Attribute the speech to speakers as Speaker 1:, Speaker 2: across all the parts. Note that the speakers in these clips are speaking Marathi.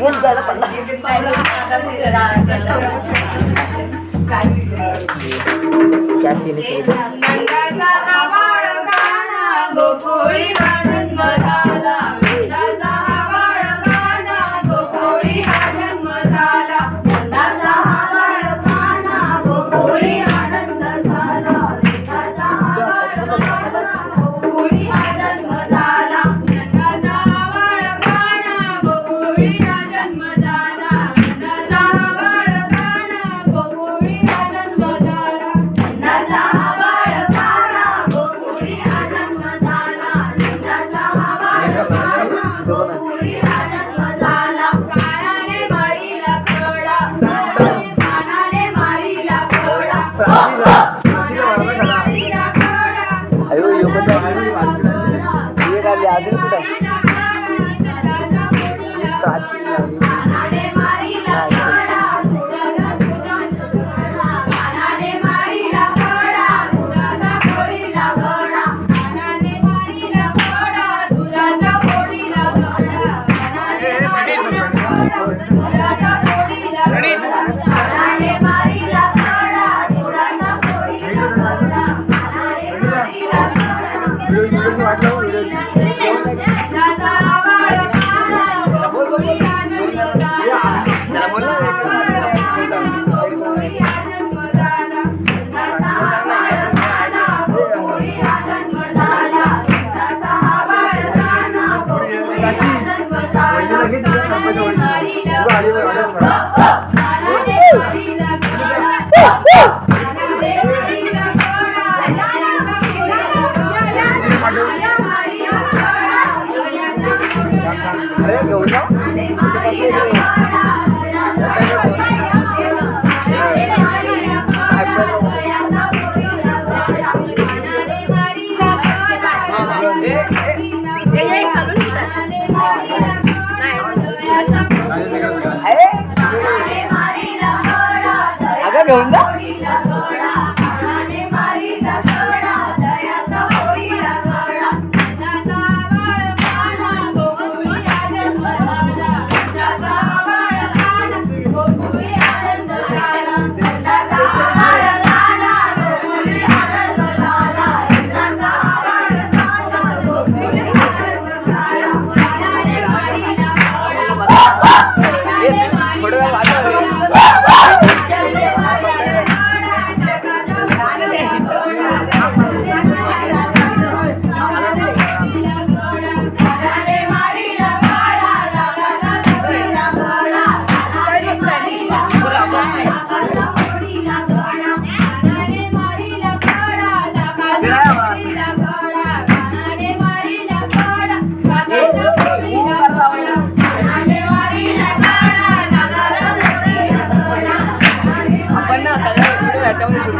Speaker 1: ऊन जायला पडला. क्या scene
Speaker 2: Yeah. don't let it go. Ave
Speaker 1: Maria. त्याच्यामध्ये शूट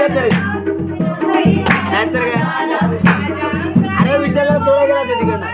Speaker 1: दिल्या तर नाहीतर अरे विषयाला सोडा गेला तिकडनं.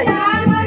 Speaker 2: aí.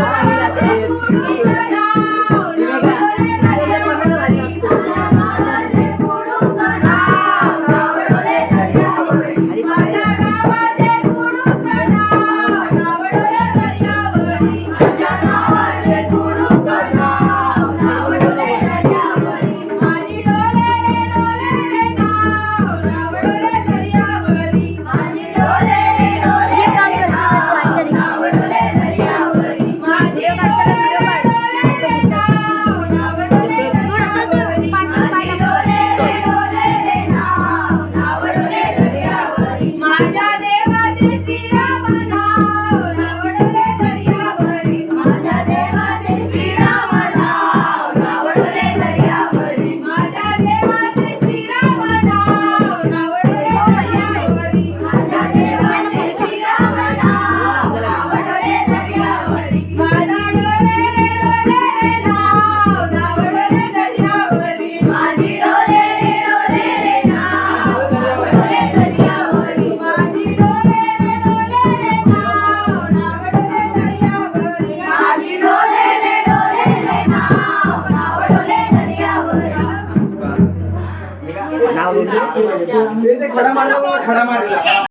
Speaker 1: toda la vida এখন আমার